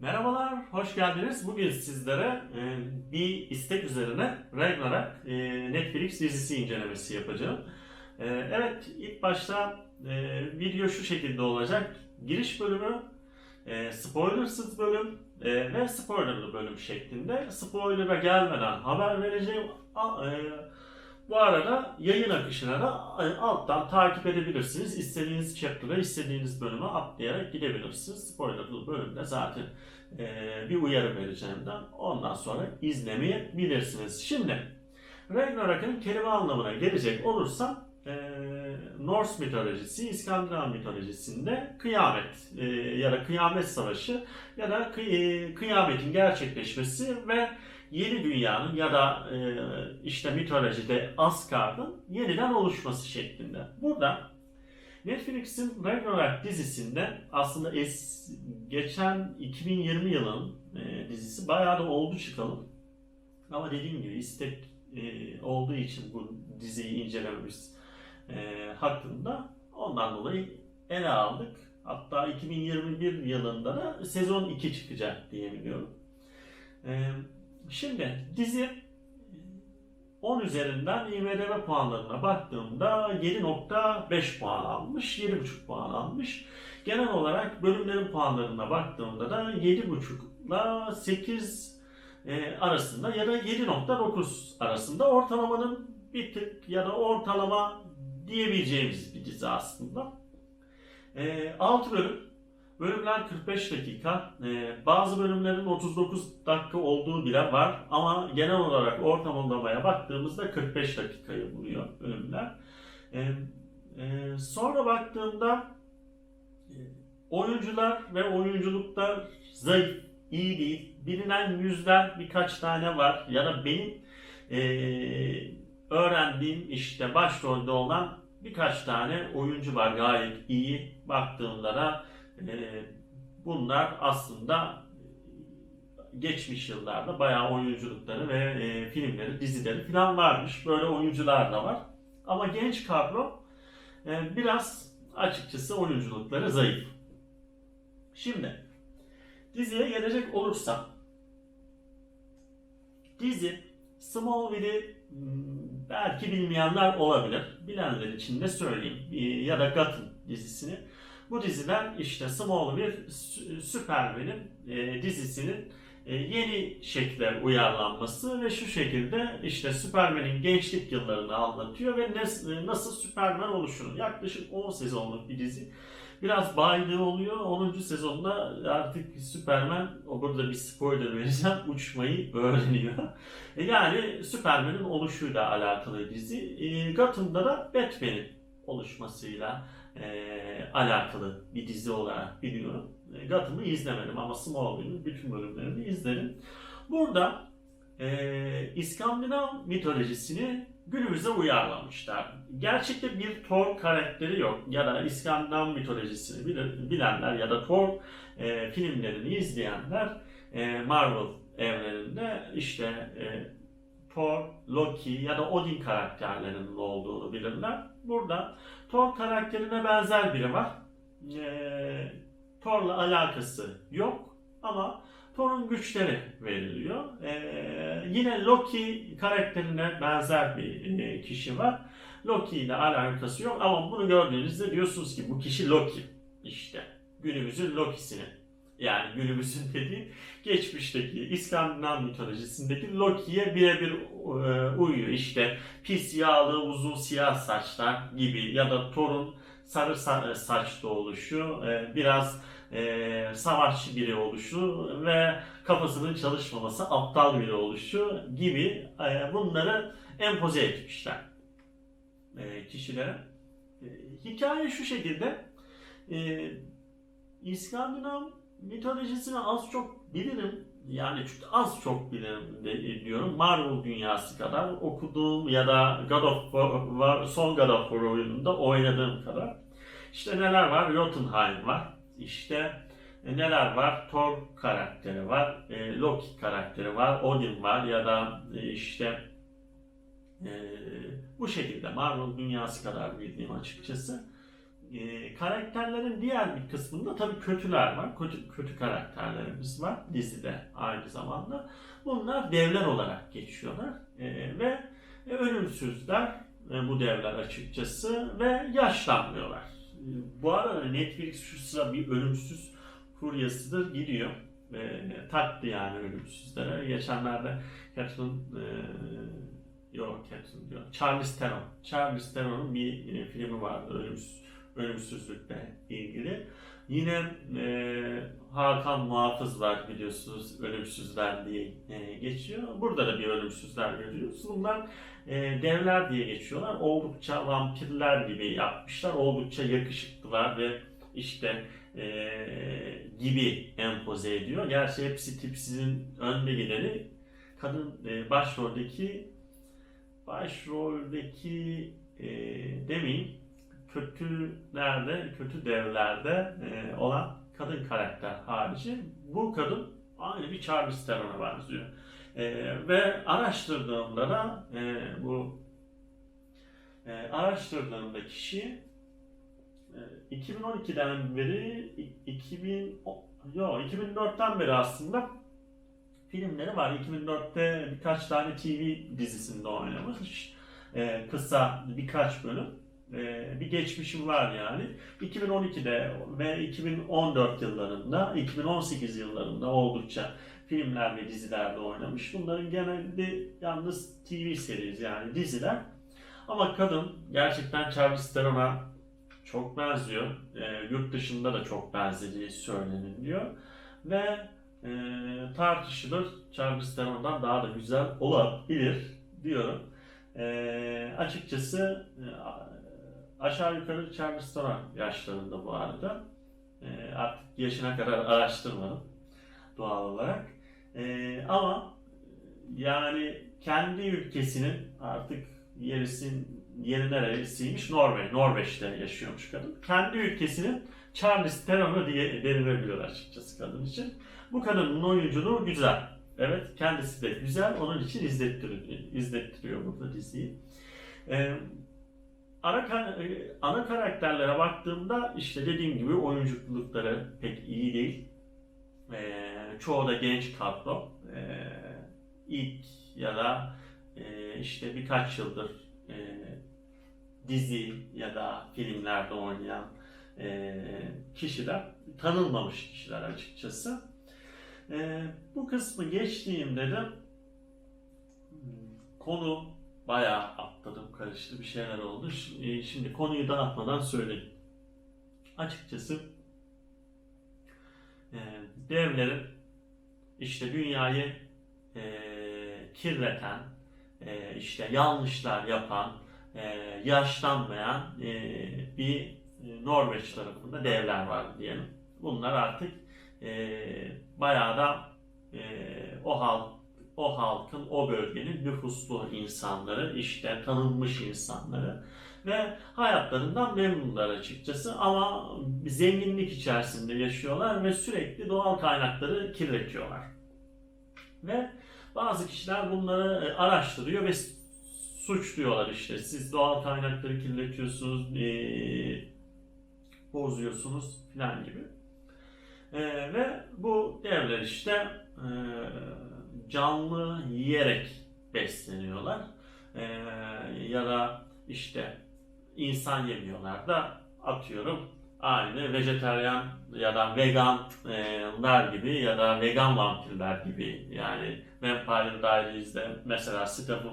Merhabalar, hoş geldiniz. Bugün sizlere e, bir istek üzerine Ragnarok e, Netflix dizisi incelemesi yapacağım. E, evet, ilk başta e, video şu şekilde olacak. Giriş bölümü, e, spoilersız bölüm e, ve spoilerlı bölüm şeklinde. Spoiler'a gelmeden haber vereceğim. A- e, bu arada yayın akışına da e, alttan takip edebilirsiniz. İstediğiniz chapter'a, istediğiniz bölüme atlayarak gidebilirsiniz. Spoilerlı bölümde zaten e, bir uyarı vereceğimden ondan sonra izlemeyebilirsiniz. Şimdi Ragnarok'un kelime anlamına gelecek olursam e, Norse mitolojisi, İskandinav mitolojisinde kıyamet e, ya da kıyamet savaşı ya da kıy- kıyametin gerçekleşmesi ve yeni dünyanın ya da e, işte mitolojide Asgard'ın yeniden oluşması şeklinde. Burada Netflix'in Ragnarok dizisinde aslında es, geçen 2020 yılının e, dizisi bayağı da oldu çıkalım. Ama dediğim gibi istek e, olduğu için bu diziyi incelememiz e, hakkında ondan dolayı ele aldık. Hatta 2021 yılında da sezon 2 çıkacak diye biliyorum. E, şimdi dizi 10 üzerinden IMDB puanlarına baktığımda 7.5 puan almış, 7.5 puan almış. Genel olarak bölümlerin puanlarına baktığımda da 7.5 ile 8 e, arasında ya da 7.9 arasında ortalamanın bir tık ya da ortalama diyebileceğimiz bir dizi aslında. E, 6 bölüm. Bölümler 45 dakika. E, bazı bölümlerin 39 dakika olduğu bile var ama genel olarak ortalamaya baktığımızda 45 dakikayı buluyor bölümler. E, e, sonra baktığımda e, oyuncular ve oyunculuklar zayıf, iyi değil. Bilinen yüzler birkaç tane var ya da benim e, öğrendiğim işte başrolde olan birkaç tane oyuncu var gayet iyi. Baktığımda da e, bunlar aslında geçmiş yıllarda bayağı oyunculukları ve e, filmleri, dizileri falan varmış. Böyle oyuncular da var. Ama genç kadro e, biraz açıkçası oyunculukları zayıf. Şimdi diziye gelecek olursam dizi Smallville'i hmm, belki bilmeyenler olabilir. Bilenler için de söyleyeyim. Ya da Gotham dizisini. Bu diziler işte Smallville, Superman'in e, dizisinin e, yeni şekle uyarlanması ve şu şekilde işte Superman'in gençlik yıllarını anlatıyor ve nes- nasıl Superman oluşur. Yaklaşık 10 sezonluk bir dizi. Biraz baydığı oluyor. 10. sezonda artık Superman, o burada bir spoiler vereceğim, uçmayı öğreniyor. E, Yani Superman'in oluşuyla alakalı dizi. E, Gotham'da da Batman'in oluşmasıyla e, alakalı bir dizi olarak biliyorum. E, Gotham'ı izlemedim ama Smallville'in bütün bölümlerini izledim. Burada e, İskandinav mitolojisini günümüze uyarlamışlar. Gerçekte bir Thor karakteri yok ya da İskandinav mitolojisini bilenler ya da Thor e, filmlerini izleyenler e, Marvel evreninde işte e, Thor, Loki ya da Odin karakterlerinin olduğunu bilirler. Burada Thor karakterine benzer biri var. Ee, Thor'la alakası yok ama Thor'un güçleri veriliyor. Ee, yine Loki karakterine benzer bir e, kişi var. Loki ile alakası yok ama bunu gördüğünüzde diyorsunuz ki bu kişi Loki. İşte günümüzün Loki'sini. Yani günümüzün dediği geçmişteki İskandinav mitolojisindeki Loki'ye birebir e, uyuyor. İşte pis yağlı uzun siyah saçlar gibi ya da Thor'un sarı sa- saçlı oluşu, e, biraz e, savaşçı biri oluşu ve kafasının çalışmaması aptal biri oluşu gibi e, bunları empoze etmişler e, kişilere. E, hikaye şu şekilde e, İskandinav mitolojisini az çok bilirim. Yani az çok bilirim de, diyorum. Marvel dünyası kadar okuduğum ya da God of War, son God of War oyununda oynadığım kadar. İşte neler var? Jotunheim var. İşte e, neler var? Thor karakteri var. e, Loki karakteri var. Odin var ya da e, işte e, bu şekilde Marvel dünyası kadar bildiğim açıkçası. E, karakterlerin diğer bir kısmında tabii kötüler var. Kötü, kötü karakterlerimiz var dizide aynı zamanda. Bunlar devler olarak geçiyorlar. E, ve e, ölümsüzler e, bu devler açıkçası ve yaşlanmıyorlar. E, bu arada Netflix şu sıra bir ölümsüz furyasıdır gidiyor. E, taktı yani ölümsüzlere. Geçenlerde Catherine e, yok Catherine diyor. Charles Theron. Charles Theron'un bir e, filmi vardı ölümsüz, ölümsüzlükle ilgili. Yine e, Hakan Muhafız var biliyorsunuz ölümsüzler diye e, geçiyor. Burada da bir ölümsüzler görüyoruz. Bunlar e, devler diye geçiyorlar. Oldukça vampirler gibi yapmışlar. Oldukça yakışıklılar ve işte e, gibi empoze ediyor. Gerçi hepsi tipsizin önde gideni kadın e, başroldeki başroldeki e, demeyeyim kötülerde, kötü devlerde e, olan kadın karakter harici bu kadın aynı bir Charles Theron'a benziyor. E, ve araştırdığımda da e, bu e, araştırdığımda kişi e, 2012'den beri i- 2000 o- yo 2004'ten beri aslında filmleri var. 2004'te birkaç tane TV dizisinde oynamış. E, kısa birkaç bölüm. E, bir geçmişim var yani. 2012'de ve 2014 yıllarında, 2018 yıllarında oldukça filmler ve dizilerde oynamış. Bunların genelde yalnız TV serisi yani diziler. Ama kadın gerçekten Charlize Theron'a çok benziyor. E, yurt dışında da çok benzediği söyleniliyor. Ve e, tartışılır. Charlize Theron'dan daha da güzel olabilir diyorum. E, açıkçası e, aşağı yukarı Charlize Theron yaşlarında bu arada. E, artık yaşına kadar araştırmadım doğal olarak. E, ama yani kendi ülkesinin artık yerisin yeri neresiymiş? Norveç. Norveç'te yaşıyormuş kadın. Kendi ülkesinin Charlize Theron'u diye denilebiliyor açıkçası kadın için. Bu kadının oyunculuğu güzel. Evet kendisi de güzel. Onun için izlettiriyor, izlettiriyor burada diziyi. Ee, ana, e, ana karakterlere baktığımda işte dediğim gibi oyunculukları pek iyi değil. Ee, çoğu da genç kadro. Ee, ilk ya da e, işte birkaç yıldır e, dizi ya da filmlerde oynayan e, kişiler, tanınmamış kişiler açıkçası. E, bu kısmı geçtiğimde de hmm, konu bayağı atladım, karıştı bir şeyler oldu. Ş- e, Şimdi konuyu dağıtmadan söyleyeyim. Açıkçası e, devlerin işte dünyayı e, kirleten, e, işte yanlışlar yapan, e, yaşlanmayan e, bir Norveç tarafında devler var diyelim. Bunlar artık e, bayağı da e, o halk o halkın, o bölgenin nüfuslu insanları, işte tanınmış insanları ve hayatlarından memnunlar açıkçası ama zenginlik içerisinde yaşıyorlar ve sürekli doğal kaynakları kirletiyorlar. Ve bazı kişiler bunları e, araştırıyor ve suçluyorlar işte. Siz doğal kaynakları kirletiyorsunuz, e, bozuyorsunuz filan gibi. E, ve bu devler işte canlı yiyerek besleniyorlar. E, ya da işte insan yemiyorlar da atıyorum aynı vejetaryen ya da veganlar gibi ya da vegan vampirler gibi yani Vampire Diaries'de mesela Stephen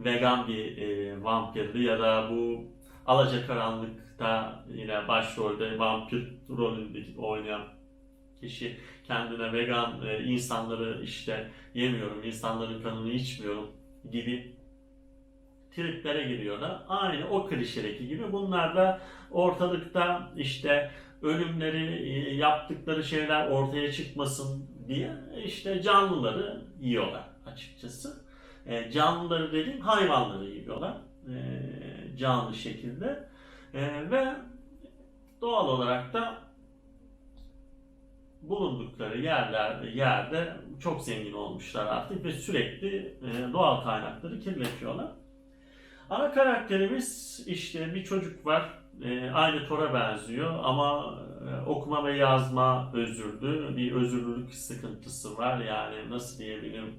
vegan bir e, vampirdi ya da bu Alacakaranlık'ta yine başrolde vampir rolündeki oynayan kişi kendine vegan e, insanları işte yemiyorum, insanların kanını içmiyorum gibi triplere giriyor da aynı o klişedeki gibi bunlar da ortalıkta işte ölümleri e, yaptıkları şeyler ortaya çıkmasın diye işte canlıları yiyorlar açıkçası. E, canlıları dediğim hayvanları yiyorlar e, canlı şekilde E, ve doğal olarak da bulundukları yerler yerde çok zengin olmuşlar artık ve sürekli e, doğal kaynakları kirletiyorlar. Ana karakterimiz işte bir çocuk var. Ee, aynı Thor'a benziyor ama e, okuma ve yazma özürlü. Bir özürlülük sıkıntısı var. Yani nasıl diyebilirim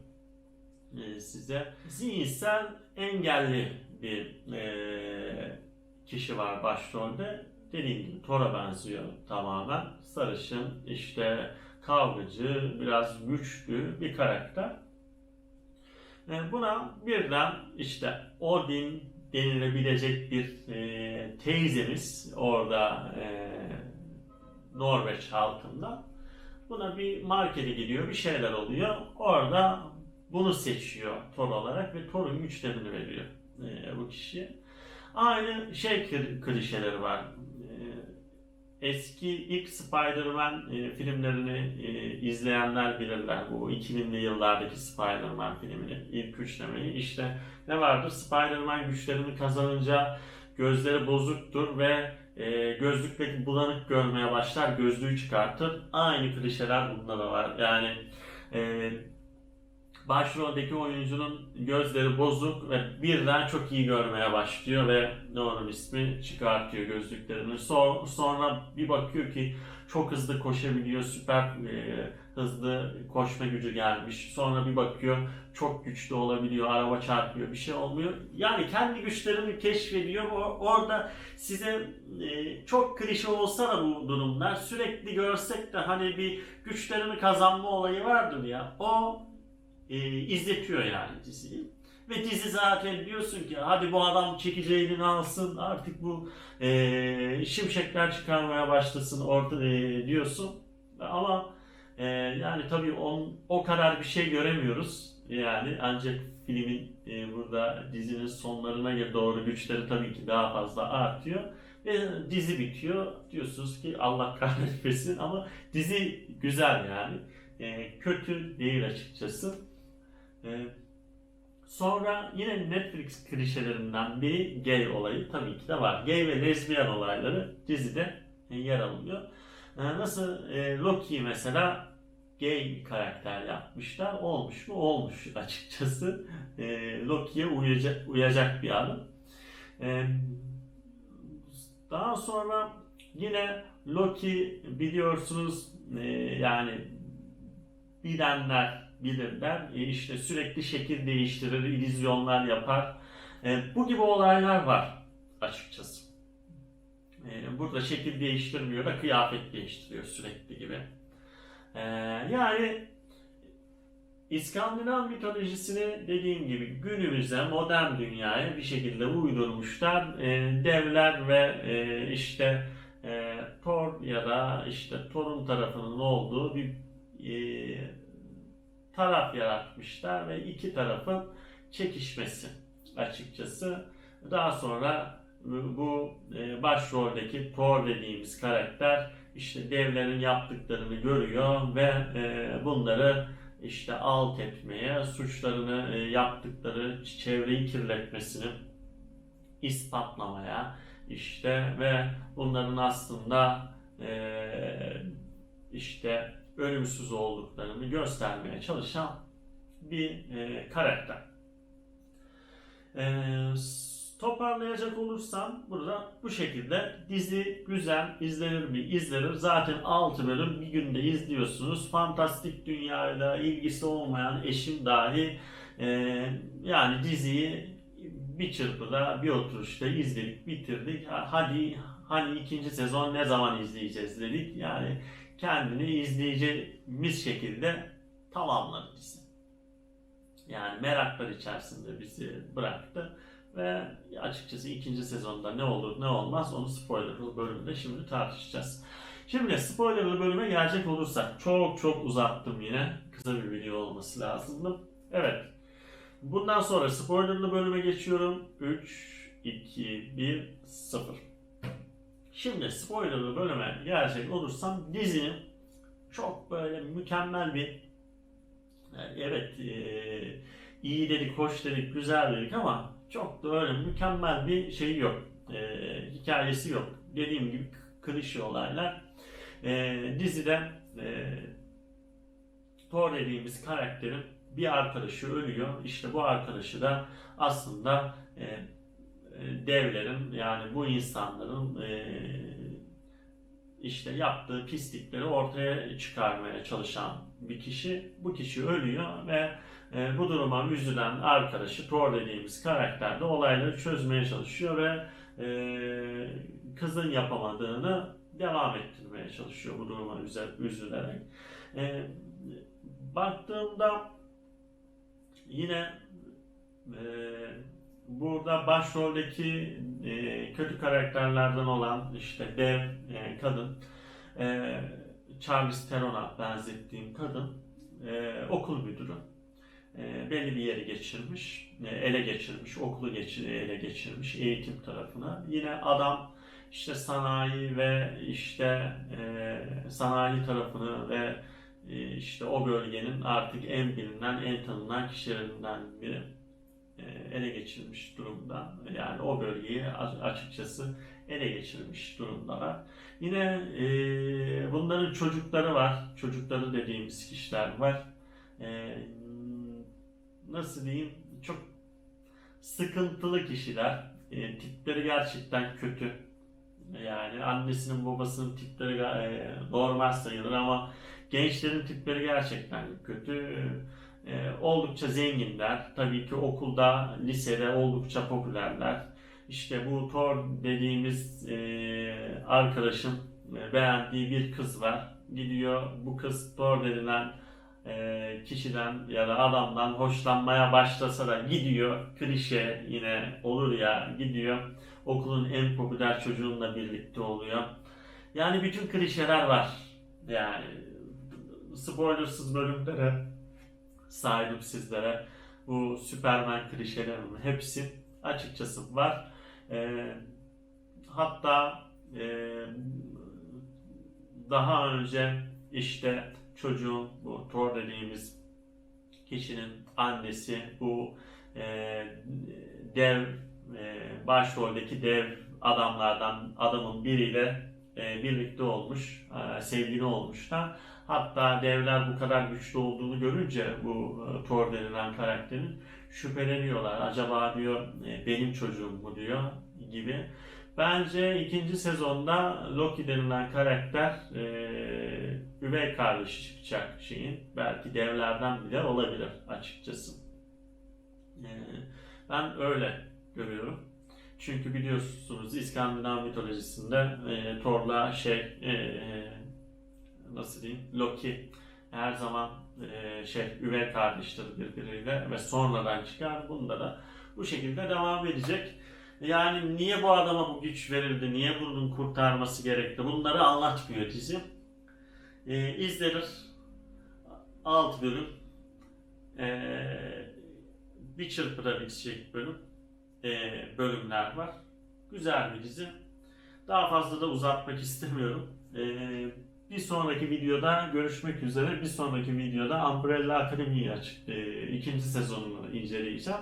e, size. Zihinsel engelli bir e, kişi var başrolde. Dediğim gibi Thor'a benziyor tamamen. Sarışın, işte kavgacı, biraz güçlü bir karakter. E, Buna birden işte Odin denilebilecek bir e, teyzemiz orada e, Norveç halkında. Buna bir markete gidiyor, bir şeyler oluyor. Orada bunu seçiyor Thor olarak ve Thor'un güçlerini veriyor e, bu kişiye. Aynı şey kli- klişeleri var. Eski ilk Spider-Man e, filmlerini e, izleyenler bilirler. Bu 2000'li yıllardaki Spider-Man filmini, ilk üçlemeyi. İşte ne vardır? Spider-Man güçlerini kazanınca gözleri bozuktur ve e, gözlükteki bulanık görmeye başlar, gözlüğü çıkartır. Aynı klişeler bunda da var. Yani e, başroldeki oyuncunun gözleri bozuk ve birden çok iyi görmeye başlıyor ve ne onun ismi çıkartıyor gözlüklerini. So- sonra bir bakıyor ki çok hızlı koşabiliyor, süper e, hızlı koşma gücü gelmiş. Sonra bir bakıyor çok güçlü olabiliyor, araba çarpıyor, bir şey olmuyor. Yani kendi güçlerini keşfediyor. Orada size e, çok klişe olsa da bu durumlar sürekli görsek de hani bir güçlerini kazanma olayı vardır ya. O e, izletiyor yani diziyi. Ve dizi zaten diyorsun ki hadi bu adam çekici elini alsın artık bu e, şimşekler çıkarmaya başlasın orta e, diyorsun. Ama e, yani tabii on, o kadar bir şey göremiyoruz. Yani ancak filmin e, burada dizinin sonlarına doğru güçleri tabii ki daha fazla artıyor. Ve dizi bitiyor. Diyorsunuz ki Allah kahretmesin ama dizi güzel yani. E, kötü değil açıkçası. E, sonra yine Netflix klişelerinden biri gay olayı tabii ki de var. Gay ve lezbiyen olayları dizide e, yer alıyor. E, nasıl e, Loki mesela gay bir karakter yapmışlar. Olmuş mu? Olmuş açıkçası. E, Loki'ye uyacak, uyacak bir adım. E, daha sonra yine Loki biliyorsunuz yani bilenler bilirler. E, işte sürekli şekil değiştirir, illüzyonlar yapar. E, bu gibi olaylar var açıkçası. E, burada şekil değiştirmiyor da kıyafet değiştiriyor sürekli gibi. E, yani İskandinav mitolojisini dediğim gibi günümüze, modern dünyaya bir şekilde uydurmuşlar. E, devler ve e, işte e, Thor ya da işte Thor'un tarafının olduğu bir e, taraf yaratmışlar ve iki tarafın çekişmesi açıkçası. Daha sonra bu e, başroldeki Thor dediğimiz karakter işte devlerin yaptıklarını görüyor ve e, bunları işte alt etmeye, suçlarını e, yaptıkları çevreyi kirletmesini ispatlamaya işte ve bunların aslında işte ölümsüz olduklarını göstermeye çalışan bir e, karakter. E, toparlayacak olursam burada bu şekilde dizi güzel izlenir mi? İzlenir. Zaten 6 bölüm bir günde izliyorsunuz. Fantastik dünyayla ilgisi olmayan eşim dahi e, yani diziyi bir çırpıda bir oturuşta izledik bitirdik. Ha- Hadi hani ikinci sezon ne zaman izleyeceğiz dedik. Yani kendini izleyeceğimiz şekilde tamamladı dizi. Yani meraklar içerisinde bizi bıraktı ve açıkçası ikinci sezonda ne olur ne olmaz onu spoilerlı bölümde şimdi tartışacağız. Şimdi spoilerlı bölüme gelecek olursak çok çok uzattım yine. Kısa bir video olması lazımdı. Evet. Bundan sonra spoilerlı bölüme geçiyorum. 3, 2, 1, 0. Şimdi spoilerlı bölüme gelecek olursam dizinin çok böyle mükemmel bir evet e, iyi dedik, hoş dedik, güzel dedik ama çok da öyle mükemmel bir şey yok. E, hikayesi yok. Dediğim gibi klişe olaylar. E, dizide Thor dediğimiz karakterin bir arkadaşı ölüyor. İşte bu arkadaşı da aslında devlerin yani bu insanların e, işte yaptığı pislikleri ortaya çıkarmaya çalışan bir kişi. Bu kişi ölüyor ve e, bu duruma üzülen arkadaşı Thor dediğimiz karakter de olayları çözmeye çalışıyor ve e, kızın yapamadığını devam ettirmeye çalışıyor bu duruma üzülerek. E, baktığımda yine e, burada başroldeki e, kötü karakterlerden olan işte dev e, kadın e, Charles Theron'a benzettiğim kadın e, okul müdürü. E, belli bir yeri geçirmiş, e, ele geçirmiş, okulu geçir, ele geçirmiş eğitim tarafına. Yine adam işte sanayi ve işte e, sanayi tarafını ve e, işte o bölgenin artık en bilinen, en tanınan kişilerinden biri ele geçirmiş durumda. Yani o bölgeyi açıkçası ele geçirmiş durumdalar. Yine e, bunların çocukları var. Çocukları dediğimiz kişiler var. E, nasıl diyeyim? Çok sıkıntılı kişiler. E, tipleri gerçekten kötü. Yani annesinin babasının tipleri e, normal sayılır ama gençlerin tipleri gerçekten kötü. E, oldukça zenginler. Tabii ki okulda, lisede oldukça popülerler. İşte bu Thor dediğimiz e, arkadaşın e, beğendiği bir kız var. Gidiyor bu kız Thor denilen e, kişiden ya da adamdan hoşlanmaya başlasa da gidiyor. Klişe yine olur ya gidiyor. Okulun en popüler çocuğunla birlikte oluyor. Yani bütün klişeler var. Yani spoilersız bölümlere saydım sizlere. Bu Superman klişelerinin hepsi açıkçası var. Ee, hatta e, daha önce işte çocuğun bu Thor dediğimiz kişinin annesi bu e, dev e, başroldeki dev adamlardan adamın biriyle e, birlikte olmuş, e, sevgili olmuş da hatta devler bu kadar güçlü olduğunu görünce bu e, Thor denilen karakterin şüpheleniyorlar. Acaba diyor e, benim çocuğum mu diyor gibi. Bence ikinci sezonda Loki denilen karakter e, üvey kardeşi çıkacak şeyin. Belki devlerden bile olabilir açıkçası. E, ben öyle görüyorum. Çünkü biliyorsunuz İskandinav mitolojisinde e, Thor'la şey e, e, nasıl diyeyim Loki her zaman e, şey üvey kardeştir birbiriyle ve sonradan çıkar. Bunda da bu şekilde devam edecek. Yani niye bu adama bu güç verildi, niye bunun kurtarması gerekti bunları anlatmıyor dizi. E, izlenir. 6 bölüm. E, bir çırpıda bitecek bölüm. E, bölümler var. Güzel bir dizi. Daha fazla da uzatmak istemiyorum. E, bir sonraki videoda görüşmek üzere. Bir sonraki videoda Umbrella Academy'yi açık, e, ikinci sezonunu inceleyeceğim.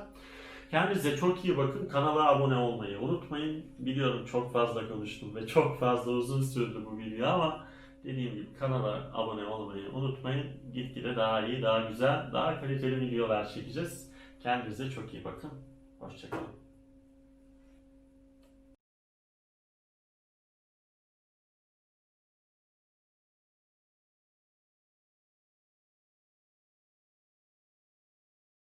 Kendinize çok iyi bakın. Kanala abone olmayı unutmayın. Biliyorum çok fazla konuştum ve çok fazla uzun sürdü bu video ama dediğim gibi kanala abone olmayı unutmayın. Gitgide daha iyi, daha güzel, daha kaliteli videolar çekeceğiz. Kendinize çok iyi bakın. Hoşçakalın.